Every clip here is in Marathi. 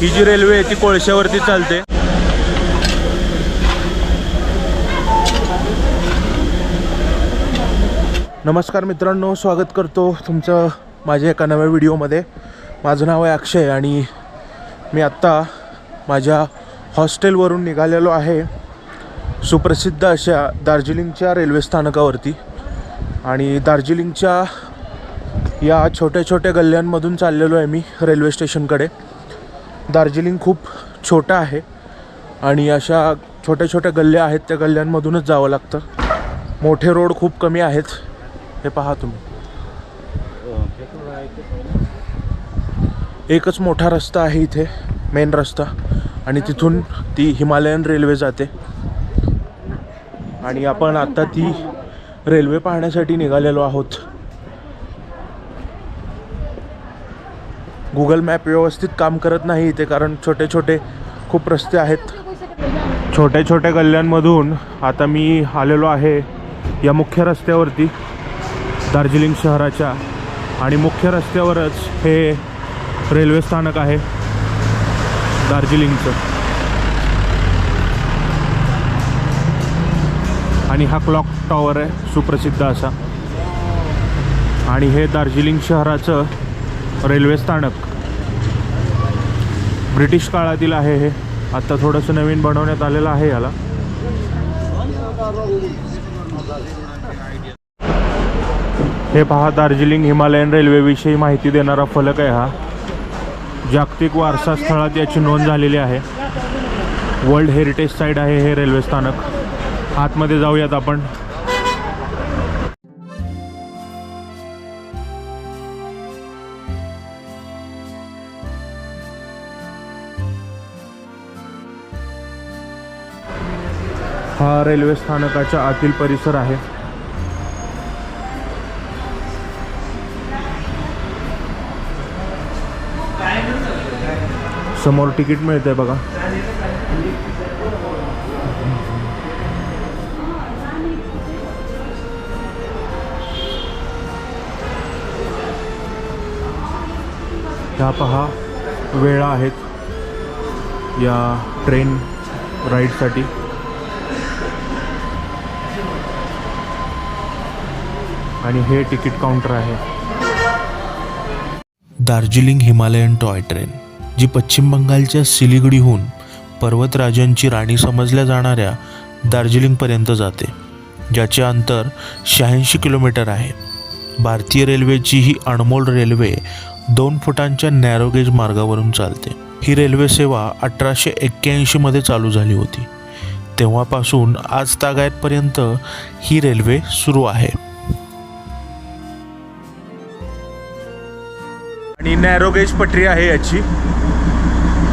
ही जी रेल्वे आहे ती कोळशावरती चालते. नमस्कार मित्रांनो स्वागत करतो तुमचं माझ्या एका नव्या व्हिडिओमध्ये. माझं नाव आहे अक्षय आणि मी आत्ता माझ्या हॉस्टेलवरून निघालेलो आहे सुप्रसिद्ध अशा दार्जिलिंगच्या रेल्वे स्थानकावरती. आणि दार्जिलिंगच्या या छोट्या छोट्या गल्ल्यांमधून चाललेलो आहे मी रेल्वे स्टेशनकडे. दार्जिलिंग खूप छोटं आहे आणि अशा छोट्या छोट्या गल्ल्या आहेत त्या गल्ल्यांमधूनच जावं लागतं. मोठे रोड खूप कमी आहेत. हे पहा तुम्ही. एकच मोठा रस्ता आहे इथे मेन रस्ता. आणि तिथून ती हिमालयन रेल्वे जाते. आणि आपण आता ती रेल्वे पाहण्यासाठी निघालेलो आहोत. गुगल मॅप व्यवस्थित काम करत नाही इथे कारण छोटे छोटे खूप रस्ते आहेत. छोट्या छोट्या गल्ल्यांमधून आता मी आलेलो आहे या मुख्य रस्त्यावरती दार्जिलिंग शहराच्या. आणि मुख्य रस्त्यावरच हे रेल्वे स्थानक आहे दार्जिलिंगचं. आणि हा क्लॉक टॉवर आहे सुप्रसिद्ध असा. आणि हे दार्जिलिंग शहराचं रेल्वे स्थानक. ब्रिटिश काळातील आहे हे. आता थोडंसं नवीन बनवण्यात आलेलं आहे याला. हे पहा दार्जिलिंग हिमालयन रेल्वेविषयी माहिती देणारा फलक आहे हा. जागतिक वारसा स्थळात याची नोंद झालेली आहे. वर्ल्ड हेरिटेज साईट आहे हे रेल्वे स्थानक. आतमध्ये जाऊयात आपण. हा रेल्वे स्थानकाच्या आतील परिसर आहे. समोर तिकीट मिळतंय बघा. ह्या पहा वेळा आहेत या ट्रेन राईडसाठी आणि हे तिकीट काउंटर आहे. दार्जिलिंग हिमालयन टॉय ट्रेन जी पश्चिम बंगालच्या सिलिगुडीहून पर्वतराजांची राणी समजल्या जाणाऱ्या दार्जिलिंगपर्यंत जाते ज्याचे अंतर शहाऐंशी किलोमीटर आहे. भारतीय रेल्वेची ही अनमोल रेल्वे दोन फुटांच्या नॅरोगेज मार्गावरून चालते. ही रेल्वे सेवा अठराशे एक्क्याऐंशीमध्ये चालू झाली होती. तेव्हापासून आज तागायतपर्यंत ही रेल्वे सुरू आहे. आणि नॅरोगेज पटरी आहे याची.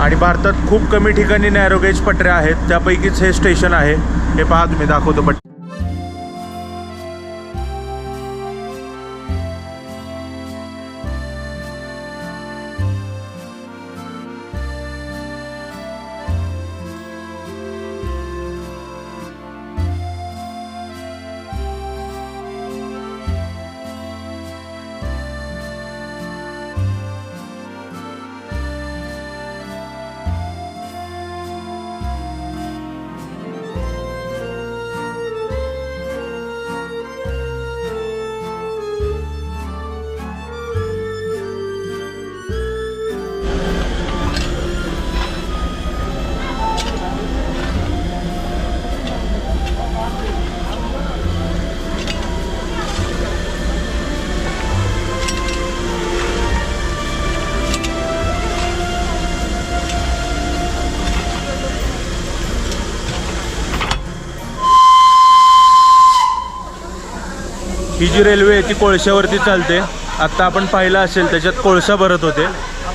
आणि भारतात खूप कमी ठिकाणी नॅरोगेज पटऱ्या आहेत. त्यापैकीच हे स्टेशन आहे. हे पहा तुम्ही दाखवतो पट ही जी रेल्वे आहे ती कोळशावरती चालते. आत्ता आपण पाहिलं असेल त्याच्यात कोळसा भरत होते.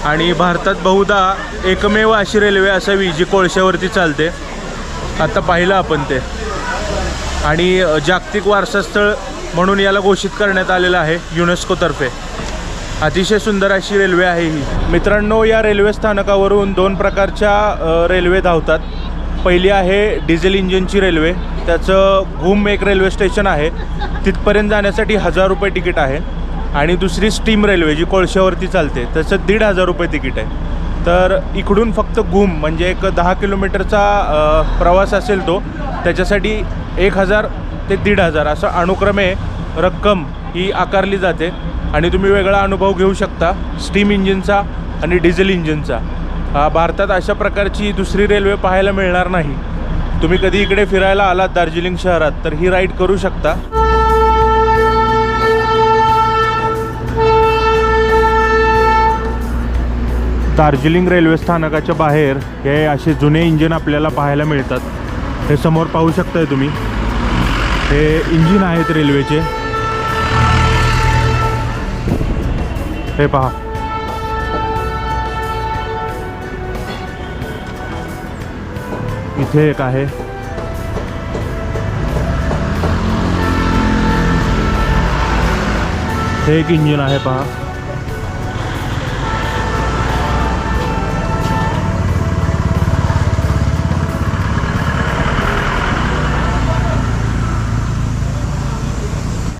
आणि भारतात बहुधा एकमेव अशी रेल्वे असावी जी कोळशावरती चालते. आत्ता पाहिलं आपण ते. आणि जागतिक वारसास्थळ म्हणून याला घोषित करण्यात आलेलं आहे युनेस्कोतर्फे अतिशय सुंदर अशी रेल्वे आहे ही. मित्रांनो या रेल्वे स्थानकावरून दोन प्रकारच्या रेल्वे धावतात. पहिली आहे डिझेल इंजिनची रेल्वे. त्याचं घूम एक रेल्वे स्टेशन आहे. तिथपर्यंत जाण्यासाठी हजार रुपये तिकीट आहे. आणि दुसरी स्टीम रेल्वे जी कोळशावरती चालते त्याचं दीड हजार रुपये तिकीट आहे. तर इकडून फक्त घूम म्हणजे एक दहा किलोमीटरचा प्रवास असेल तो त्याच्यासाठी एक हजार ते दीड हजार असं अनुक्रमे रक्कम ही आकारली जाते. आणि तुम्ही वेगळा अनुभव घेऊ शकता स्टीम इंजिनचा आणि डिझेल इंजिनचा. भारतात अशा प्रकारची दुसरी रेल्वे पाहायला मिळणार नाही. तुम्ही कधी इकडे फिरायला आलात दार्जिलिंग शहरात तर ही राईड करू शकता. दार्जिलिंग रेल्वे स्थानकाच्या बाहेर हे असे जुने इंजिन आपल्याला पाहायला मिळतात. हे समोर पाहू शकताय तुम्ही. हे इंजिन आहेत रेल्वेचे. हे पहा. इथे एक आहे. हे एक इंजिन आहे पहा.